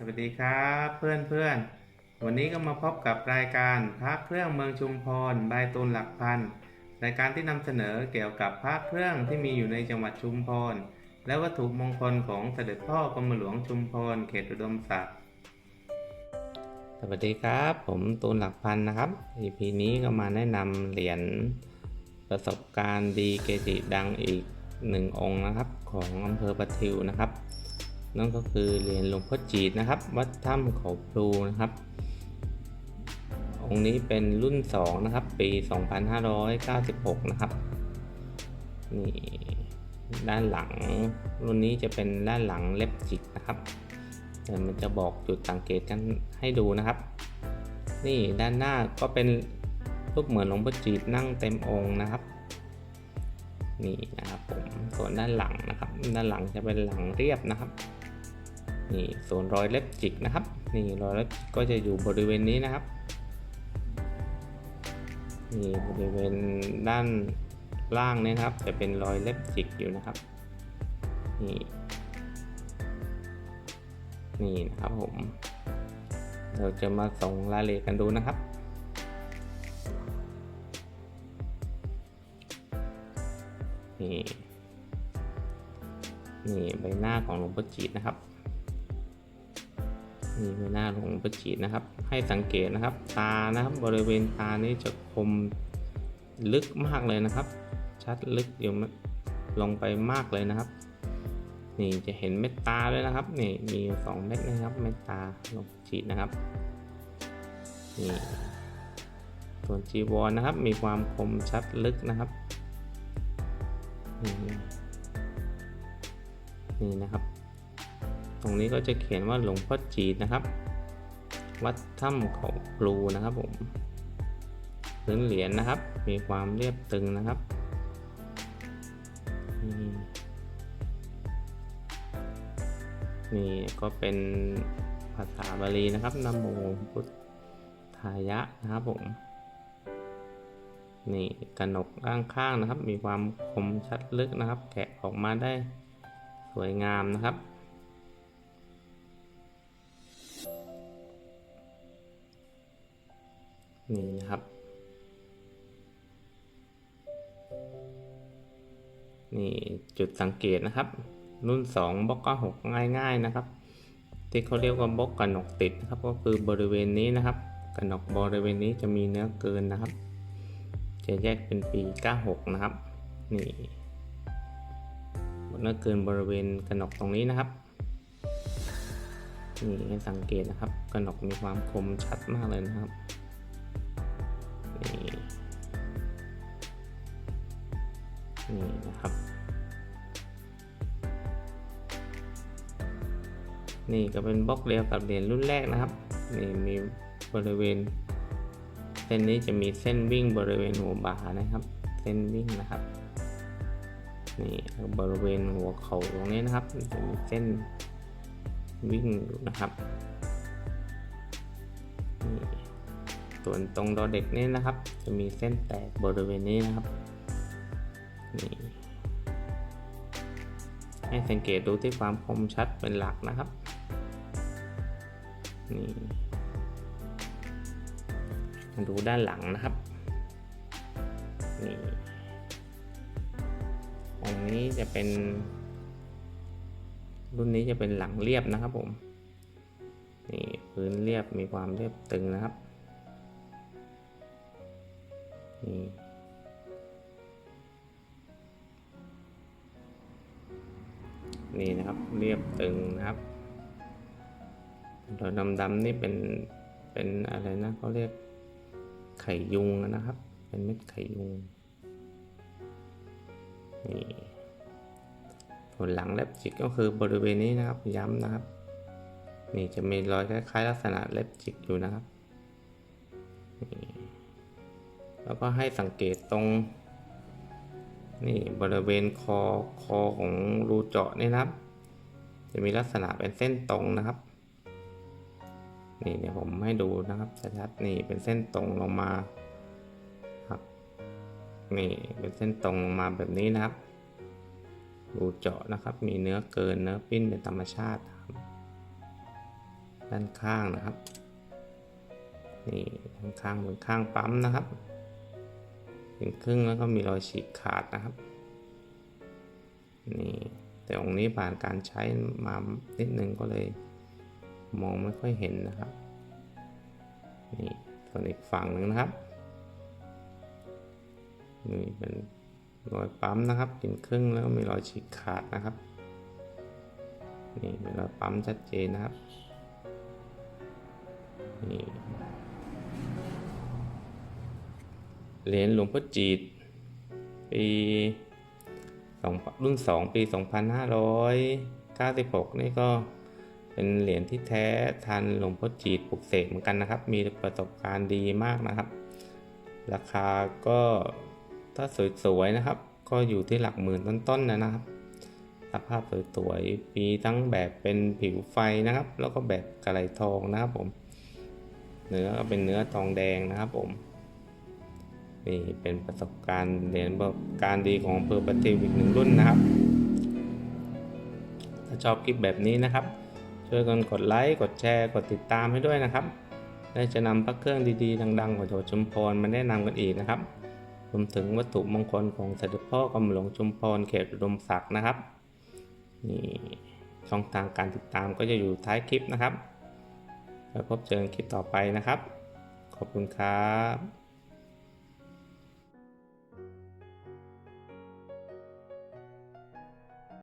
สวัสดีครับเพื่อนเพื่อนวันนี้ก็มาพบกับรายการพระเครื่องเมืองชุมพรบายตูนหลักพันรายการที่นำเสนอเกี่ยวกับพระเครื่องที่มีอยู่ในจังหวัดชุมพรและวัตถุมงคลของเสด็จพ่อกรมหลวงชุมพรเขตอุดมศักดิ์สวัสดีครับ ผมตูนหลักพันนะครับ EP นี้ก็มาแนะนำเหรียญประสบการณ์ดีเกจิดังอีกหนึ่งองค์นะครับ ของอำเภอประทิวนะครับ นั่นก็คือเหรียญหลวงพ่อจีดนะครับ วัดถ้ำเขาพลูนะครับ องค์นี้เป็นรุ่น 2 นะครับ ปี 2596 นะครับ นี่ด้านหลังรุ่นนี้จะเป็นด้านหลังเล็บจิกนะครับแต่มันจะบอกจุดสังเกตกันให้ดูนะครับ นี่ด้านหน้าก็เป็นรูปเหมือนหลวงพ่อจีดนั่งเต็มองค์นะครับนี่นะครับผมส่วนด้านหลังนะครับ ด้านหลังจะเป็นหลังเรียบนะครับ นี่ส่วนรอยเล็บจิกนะครับ นี่รอยเล็บก็จะอยู่บริเวณนี้นะครับนี่บริเวณด้านล่างเนี่ยนะครับ จะเป็นรอยเล็บจิกอยู่นะครับ นี่ นี่นะครับผม เราจะมาส่งรายละเอียดกันดูนะครับนี่นี่ใบหน้าของหลวงพ่อจีดนะครับ นี่ใบหน้าของหลวงพ่อจีดนะครับ ให้สังเกตนะครับ ตานะครับบริเวณตานี้จะคมลึกมากเลยนะครับ ชัดลึกอยู่ลงไปมากเลยนะครับ นี่จะเห็นเม็ดตาด้วยนะครับนี่มีสองเม็ดนะครับเม็ดตาหลงจีดนะครับนี่ส่วนจีวรนะครับ มีความคมชัดลึกนะครับนี่นะครับ ตรงนี้ก็จะเขียนว่าหลวงพ่อจีดนะครับ วัดถ้ำเขาพลูนะครับผมพื้นเหรียญนะครับ มีความเรียบตึงนะครับนี่นี่ก็เป็นภาษาบาลีนะครับนโมพุทธายะนะครับผม นี่กระหนกด้านข้างนะครับ มีความคมชัดลึกนะครับ แกะออกมาได้สวยงามนะครับ นี่นะครับ นี่จุดสังเกตนะครับ รุ่น 2บล็อกก็6ง่าย ๆนะครับ ที่เขาเรียกว่าบล็อกกระหนกติดนะครับ ก็คือบริเวณนี้นะครับกระหนกบริเวณนี้จะมีเนื้อเกินนะครับ จะแยกเป็นปี 96 นะครับ นี่เนื้อเกินบริเวณกระหนกตรงนี้นะครับนี่ให้สังเกตนะครับกระหนกมีความคมชัดมากเลยนะครับ นี่นะครับ นี่ก็เป็นบล็อกเดียวกับเหรียญรุ่นแรกนะครับ นี่มีบริเวณ เส้นนี้จะมีเส้นวิ่งบริเวณหัวบ่านะครับ เส้นวิ่งนะครับ นี่บริเวณหัวเข่าตรงนี้นะครับจะมีเส้นวิ่งอยู่นะครับนี่ส่วนตรงดอเด็กนี่นะครับ จะมีเส้นแตกบริเวณนี้นะครับ นี่ให้สังเกตดูที่ความคมชัดเป็นหลักนะครับนี่ดูด้านหลังนะครับนี่องค์นี้จะเป็นรุ่นนี้จะเป็นหลังเรียบนะครับผมนี่พื้นเรียบมีความเรียบตึงนะครับนี่ นี่นะครับ เรียบตึงนะครับตัวดำๆนี่เป็นเป็นอะไรนะเขาเรียกไข่ยุงนะครับ เป็นเม็ดไข่ยุงนี่ส่วนหลังเล็บจิกก็คือบริเวณนี้นะครับย้ำนะครับ นี่จะมีรอยคล้ายๆ ลักษณะเล็บจิกอยู่นะครับนี่แล้วก็ให้สังเกตตรง นี่บริเวณคอคอของรูเจาะนี่นะครับ จะมีลักษณะเป็นเส้นตรงนะครับ นี่เดี๋ยวผมให้ดูนะครับชัดๆนี่เป็นเส้นตรงลงมาครับนี่เป็นเส้นตรงลงมาแบบนี้นะครับ รูเจาะนะครับ มีเนื้อเกินเนื้อปิ้นเป็นธรรมชาติครับด้านข้างนะครับ นี่ด้านข้างเป็นข้างปั๊มนะครับ เป็นครึ่งแล้วก็มีรอยฉีกขาดนะครับนี่แต่องค์นี้ผ่านการใช้มานิดนึงก็เลย มองไม่ค่อยเห็นนะครับนี่ส่วนอีกฝั่งหนึ่งนะครับนี่เป็นรอยปั๊มนะครับเป็นครึ่งแล้วก็มีรอยฉีกขาดนะครับนี่เป็นรอยปั๊มชัดเจนนะครับนี่ เหรียญหลวงพ่อจีดปีสองรุ่น 2 ปี 2596 นี่ก็เป็นเหรียญที่แท้ทันหลวงพ่อจีดปลุกเสกเหมือนกันนะครับ มีประสบการณ์ดีมากนะครับ ราคาก็ถ้าสวยๆนะครับ ก็อยู่ที่หลักหมื่นต้นๆนะครับสภาพสวยๆมีทั้งแบบเป็นผิวไฟนะครับ แล้วก็แบบกระไรทองนะครับผม เนื้อก็เป็นเนื้อทองแดงนะครับผม นี่เป็นประสบการณ์เหรียญประสบการณ์ดีของอำเภอประทิวอีกหนึ่งรุ่นนะครับ ถ้าชอบคลิปแบบนี้นะครับ ช่วยกันกดไลค์กดแชร์กดติดตามให้ด้วยนะครับ ได้จะนำพระเครื่องดีๆ ดังๆ ของจังหวัดชุมพรมาแนะนำกันอีกนะครับรวมถึงวัตถุมงคลของเสด็จพ่อกรมหลวงชุมพรเขตอุดมศักดิ์นะครับนี่ช่องทางการติดตามก็จะอยู่ท้ายคลิปนะครับแล้วพบเจอกันคลิปต่อไปนะครับ ขอบคุณครับ